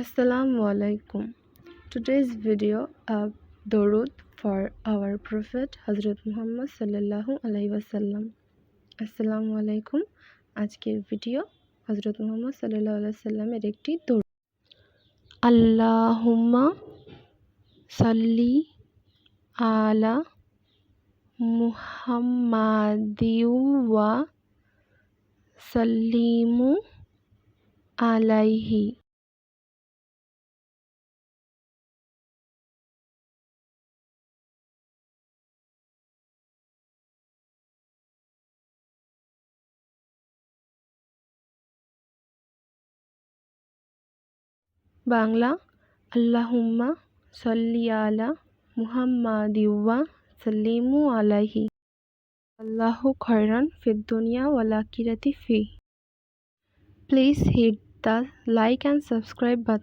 Assalamu alaikum. Today's video a durud for our Prophet Hazrat Muhammad sallallahu alaihi wasallam. আলাইকুম আজকের video হজরত মুহাম্মদ সাল্লাহ সাল্লামের একটি দৌড় আল্লাহুম্মা সাল্লি আলা মুহাম্মাদিউ ওয়া সাল্লিমু আলাইহি বাংলা, আল্লাহুম্মা সাল্লি আলা মুহাম্মাদিওয়া সাল্লিমু আলাইহি। আল্লাহ খয়রান ফিদ ওয়ালা কিরাতি ফি। Please hit the like and subscribe button